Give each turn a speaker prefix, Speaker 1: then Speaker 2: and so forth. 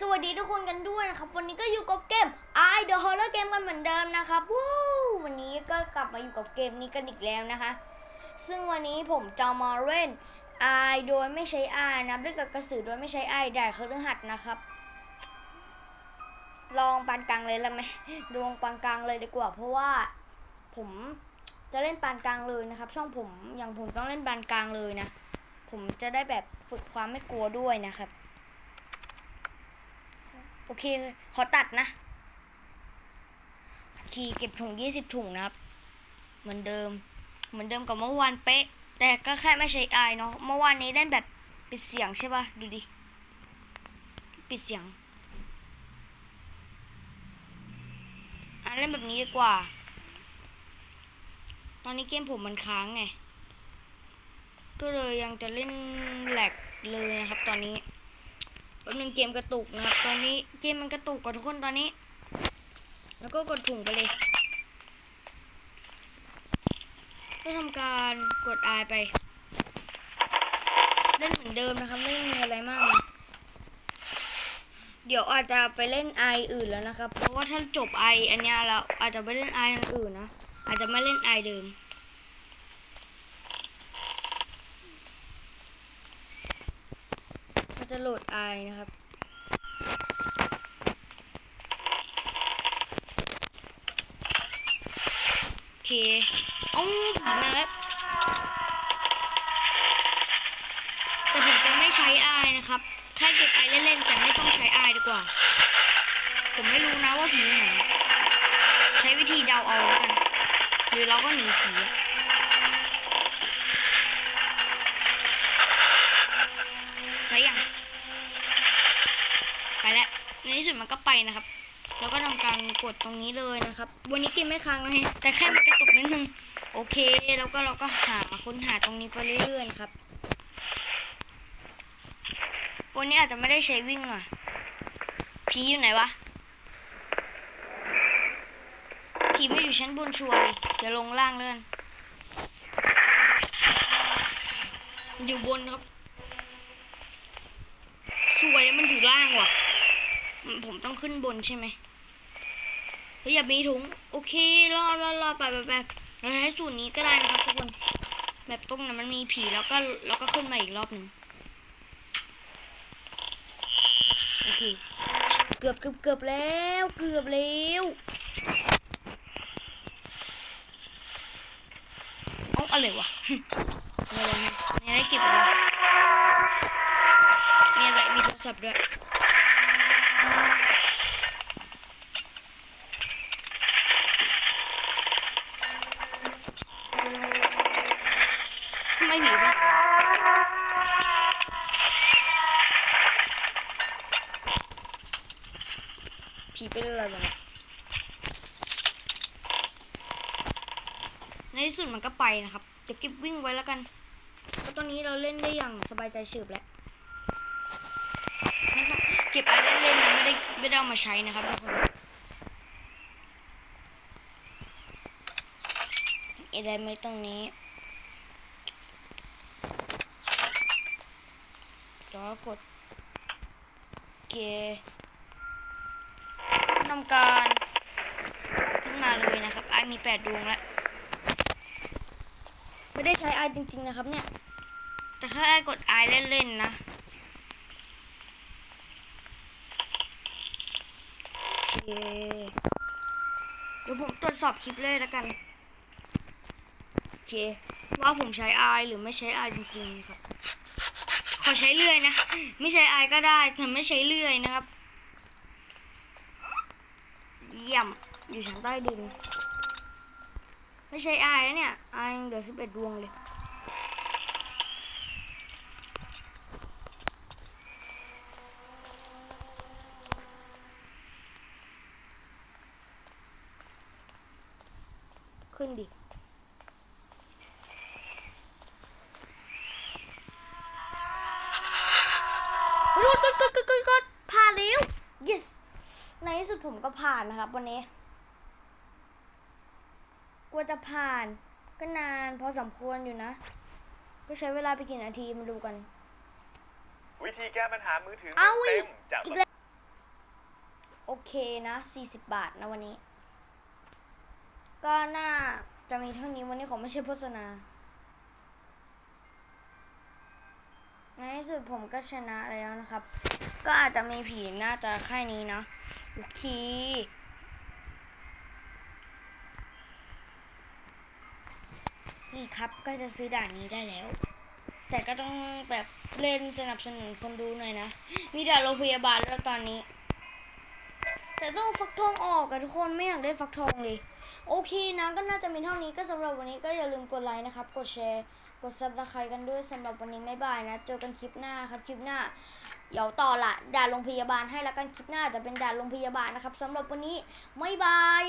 Speaker 1: สวัสดีทุกคนกันด้วยนะครับ วันนี้ก็อยู่กับเกม I The Horror Game กันเหมือนเดิมนะครับวู้วันนี้ก็กลับมาอยู่กับเกมนี้กันอีกแล้วนะคะ ซึ่งวันนี้ผมจะมาเล่น I โดยไม่ใช้ I นะเล่นกับกระสือโดยไม่ใช้ I ได้เครื่องหัดนะครับ ลองปานกลางเลยละไหมลองปานกลางเลยดีกว่า เพราะว่าผมจะเล่นปานกลางเลยนะครับ ช่องผมอย่างผมต้องเล่นปานกลางเลยนะ ผมจะได้แบบฝึกความไม่กลัวด้วยนะครับ โอเค ขอตัดนะทีเก็บถุงยี่สิบถุงนะครับ เหมือนเดิม เหมือนเดิมกับเมื่อวานเป๊ะ แต่ก็แค่ไม่ใช้ไอเนาะ เมื่อวานนี้เล่นแบบปิดเสียงใช่ปะดูดิ ปิดเสียงอะเล่นแบบนี้ดีกว่า ตอนนี้เกมผมมันค้างไง ก็เลยยังจะเล่นแหลกเลยนะครับตอนนี้ แป๊บนึงเกมกระตุกนะครับตอนนี้เกมมันกระตุกกว่าทุกคนตอนนี้ แล้วก็กดถุงไปเลยก็ทำการกด R ไป เล่นเหมือนเดิมนะครับไม่มีอะไรมากนะเดี๋ยวอาจจะไปเล่น I อื่นแล้วนะครับ เพราะว่าถ้าจบ I อันเนี้ยเราอาจจะไปเล่น I อันอื่นนะอาจจะไม่เล่น I เดิม จะโหลด i นะครับ โอเคเอ้าผีมาแล้วแต่ผมจะไม่ใช้ i นะครับแค่เก็บ i เล่นๆแต่ไม่ต้องใช้ i ดีกว่า ผมไม่รู้นะว่าผีไหน ใช้วิธีเดาเอาแล้วกัน หรือเราก็หนีผีอะไปยัง ไปแล้วในที่สุดมันก็ไปนะครับ แล้วก็ทำการกดตรงนี้เลยนะครับ วันนี้เกมไม่ค้างนะฮะแต่แค่มันกระตุกนิดนึง โอเค แล้วก็เราก็หาค้นหาตรงนี้ไปเรื่อยๆครับ วันนี้อาจจะไม่ได้ใช้วิ่งอะผีอยู่ไหนวะผีไม่อยู่ชั้นบนชัวร์เลยเดี๋ยวลงล่างเลยกันอยู่บนครับ สวยแล้วมันอยู่ล่างว่ะ ผมต้องขึ้นบนใช่ไหมเฮ้ยอย่ามีถุง โอเครอรอรอไปไปไปเราใช้สูตรนี้ก็ได้นะครับทุกคนแบบตรงนั้นมันมีผีแล้วก็แล้วก็ขึ้นมาอีกรอบหนึ่งโอเคเกือบเกือบเกือบแล้วเกือบแล้วเอาอะไรวะอะไรเนี่ยได้เก็บอะไรมีอะไรมีโทรศัพท์ด้วย ทำไมผีเป็นผีเป็นอะไรบ้างในที่สุดมันก็ไปนะครับเดี๋ยวเก็บวิ่งไว้แล้วกันเพราะตอนนี้เราเล่นได้อย่างสบายใจสืบแล้วเก็บอะไรเล่นๆนะ ไม่ได้ไม่ได้เอามาใช้นะครับทุกคนอะไรไม่ตรงนี้แล้วก็กดโอเคทำการขึ้นมาเลยนะครับไอมีแปดดวงแล้วไม่ได้ใช้ไอจริง ๆ นะครับเนี่ย แต่แค่ไอกดไอเล่น ๆ นะ โอ เคเดี๋ยวผมตรวจสอบคลิปเลยแล้วกัน โอเค ว่าผมใช้ไอหรือไม่ใช้ไอจริงๆครับขอใช้เลื่อยนะ ไม่ใช้ไอก็ได้แต่ไม่ใช้เลื่อยนะครับ เยี่ยม อยู่ชั้นใต้ดิน ไม่ใช่ไอนะเนี่ยไอยังเหลือสิบเอ็ดดวงเลย ขึ้นดิกดกดกดกดกดกดผ่านแล้ว yes ในที่สุดผมก็ผ่านนะครับ วันนี้กว่าจะผ่านก็นานพอสมควรอยู่นะ ก็ใช้เวลาไปกี่นาทีมาดูกัน
Speaker 2: วิธีแก้ปัญหามือถือ
Speaker 1: เอาอี
Speaker 2: เต็
Speaker 1: ก
Speaker 2: มจาก
Speaker 1: อีกแล้วโอเคนะ 40 บาทนะวันนี้ ก็น่าจะมีเท่านี้วันนี้ขอไม่ใช่โฆษณา ในที่สุดผมก็ชนะแล้วนะครับ ก็อาจจะมีผีหน้าตาแค่นี้นะโอเคนี่ครับก็จะซื้อด่านนี้ได้แล้ว แต่ก็ต้องแบบเล่นสนับสนุนคนดูหน่อยนะ มีด่านโรงพยาบาลแล้วตอนนี้ แต่ต้องฟักทองออกกันทุกคนไม่อยากได้ฟักทองเลย โอเคนะก็น่าจะมีเท่านี้ก็สำหรับวันนี้ก็อย่าลืมกดไลค์นะครับ กดแชร์ กดซับสไครต์กันด้วยสำหรับวันนี้ไม่บายนะ เจอกันคลิปหน้าครับคลิปหน้า เดี๋ยวต่อละด่าโรงพยาบาลให้แล้วกันคลิปหน้าจะเป็นด่าโรงพยาบาลนะครับสำหรับวันนี้ไม่บาย